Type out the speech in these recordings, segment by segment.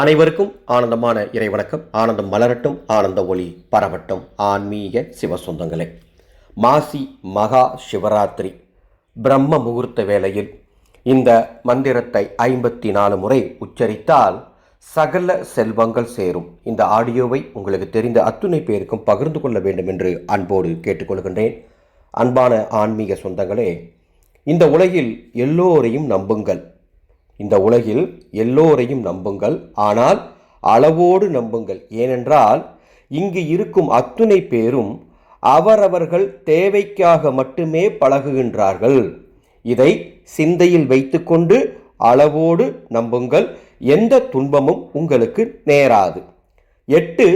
அனைவருக்கும் ஆனந்தமான இறைவணக்கம். ஆனந்தம் மலரட்டும் ஆனந்த ஒளி பரவட்டும். ஆன்மீக சிவ சொந்தங்களே மாசி மகா சிவராத்திரி பிரம்ம முகூர்த்த வேளையில் இந்த மந்திரத்தை ஐம்பத்தி நாலு முறை உச்சரித்தால் சகல செல்வங்கள் சேரும். இந்த ஆடியோவை உங்களுக்கு தெரிந்த அத்துணை பேருக்கும் பகிர்ந்து கொள்ள வேண்டும் என்று அன்போடு கேட்டுக்கொள்கின்றேன். அன்பான ஆன்மீக சொந்தங்களே இந்த உலகில் எல்லோரையும் நம்புங்கள். இந்த உலகில் எல்லோரையும் நம்புங்கள். ஆனால் அளவோடு நம்புங்கள். ஏனென்றால் இங்கு இருக்கும் அத்துணை பேரும் அவரவர்கள் தேவைக்காக மட்டுமே பழகுகின்றார்கள். இதை சிந்தையில் வைத்துக்கொண்டு அளவோடு நம்புங்கள். எந்த துன்பமும் உங்களுக்கு நேராது. எட்டு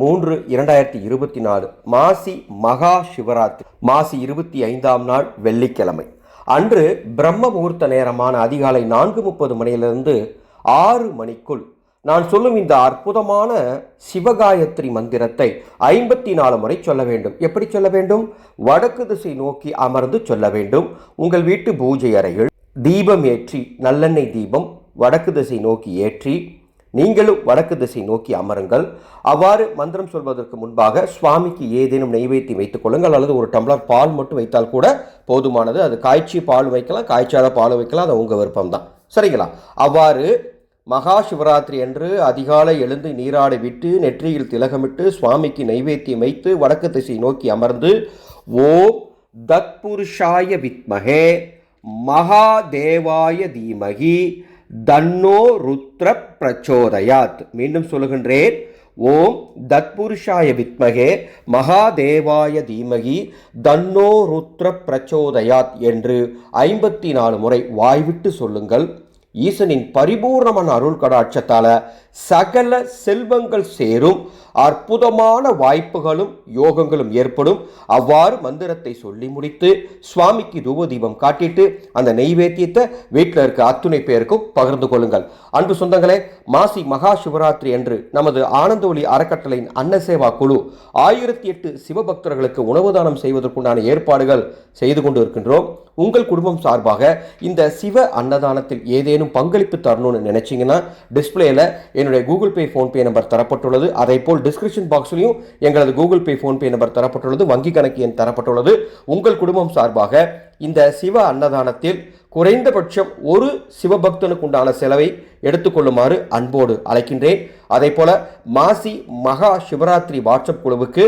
மூன்று இரண்டாயிரத்தி இருபத்தி நாலு மாசி மகா சிவராத்திரி மாசி இருபத்தி ஐந்தாம் நாள் வெள்ளிக்கிழமை. அன்று பிரம்ம முகூர்த்த நேரமான அதிகாலை நான்கு முப்பது மணியிலிருந்து ஆறு மணிக்குள் நான் சொல்லும் இந்த அற்புதமான சிவகாயத்ரி மந்திரத்தை ஐம்பத்தி நாலு முறை சொல்ல வேண்டும். எப்படி சொல்ல வேண்டும்? வடக்கு திசை நோக்கி அமர்ந்து சொல்ல வேண்டும். உங்கள் வீட்டு பூஜை அறையில் தீபம் ஏற்றி நல்லெண்ணெய் தீபம் வடக்கு திசை நோக்கி ஏற்றி நீங்களும் வடக்கு திசை நோக்கி அமருங்கள். அவ்வாறு மந்திரம் சொல்வதற்கு முன்பாக சுவாமிக்கு ஏதேனும் நெய்வேத்தியம் வைத்துக் கொள்ளுங்கள் அல்லது ஒரு டம்ளர் பால் மட்டும் வைத்தால் கூட போதுமானது. அது காய்ச்சி பால் வைக்கலாம் காய்ச்சாத பால் வைக்கலாம் அது உங்கள் விருப்பம் தான். சரிங்களா? அவ்வாறு மகா சிவராத்திரி அன்று அதிகாலை எழுந்து நீராடி விட்டு நெற்றியில் திலகமிட்டு சுவாமிக்கு நைவேத்தியம் வைத்து வடக்கு திசை நோக்கி அமர்ந்து ஓம் தத்புருஷாய வித்மகே மகாதேவாய தீமகி தன்னோ ருத்ர பிரச்சோதயாத். மீண்டும் சொல்லுகின்றேன். ஓம் தத்புருஷாய வித்மகே மகாதேவாய தீமகி தன்னோ ருத்ர பிரச்சோதயாத் என்று ஐம்பத்தி நாலு முறை வாய்விட்டு சொல்லுங்கள். ஈசனின் பரிபூர்ணமான அருள் கடாட்சத்தால் சகல செல்வங்கள் சேரும். அற்புதமான வாய்ப்புகளும் யோகங்களும் ஏற்படும். அவ்வாறு மந்திரத்தை சொல்லி முடித்து சுவாமிக்கு தூபதீபம் காட்டிட்டு அந்த நெய்வேத்தியத்தை வீட்டில் இருக்க அத்துணை பேருக்கும் பகிர்ந்து கொள்ளுங்கள். அன்பு சொந்தங்களே மாசி மகா சிவராத்திரி அன்று நமது ஆனந்த ஒளி அறக்கட்டளையின் அன்னசேவா குழு ஆயிரத்தி எட்டு சிவபக்தர்களுக்கு உணவு தானம் செய்வதற்குண்டான ஏற்பாடுகள் செய்து கொண்டு இருக்கின்றோம். உங்கள் குடும்பம் சார்பாக இந்த சிவ அன்னதானத்தில் ஏதேனும் பங்களிப்பு தரணும்னு நினைச்சிங்கன்னா டிஸ்பிளேயில் என்னுடைய கூகுள் பே ஃபோன்பே நம்பர் தரப்பட்டுள்ளது. அதே போல் டிஸ்கிரிப்ஷன் பாக்ஸ்லையும் எங்களது கூகுள் பே ஃபோன்பே நம்பர் தரப்பட்டுள்ளது. வங்கி கணக்கு எண் தரப்பட்டுள்ளது. உங்கள் குடும்பம் சார்பாக இந்த சிவ அன்னதானத்தில் குறைந்தபட்சம் ஒரு சிவபக்தனுக்கு உண்டான செலவை எடுத்துக்கொள்ளுமாறு அன்போடு அழைக்கின்றேன். அதே போல மாசி மகா சிவராத்திரி வாட்ஸ்அப் குழுவுக்கு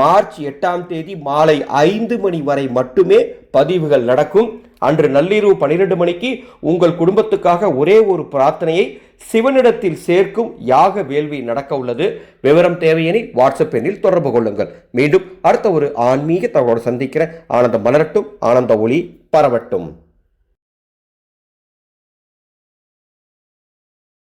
மார்ச் எட்டாம் தேதி மாலை ஐந்து மணி வரை மட்டுமே பதிவுகள் நடக்கும். அன்று நள்ளிரவு பனிரெண்டு மணிக்கு உங்கள் குடும்பத்துக்காக ஒரே ஒரு பிரார்த்தனையை சிவனிடத்தில் சேர்க்கும் யாக வேள்வி நடக்க உள்ளது. விவரம் தேவையெனில் வாட்ஸ்அப் எண்ணில் தொடர்பு கொள்ளுங்கள். மீண்டும் அடுத்த ஒரு ஆன்மீக தகவலோடு சந்திக்கிற ஆனந்த மலரட்டும் ஆனந்த ஒளி பரவட்டும்.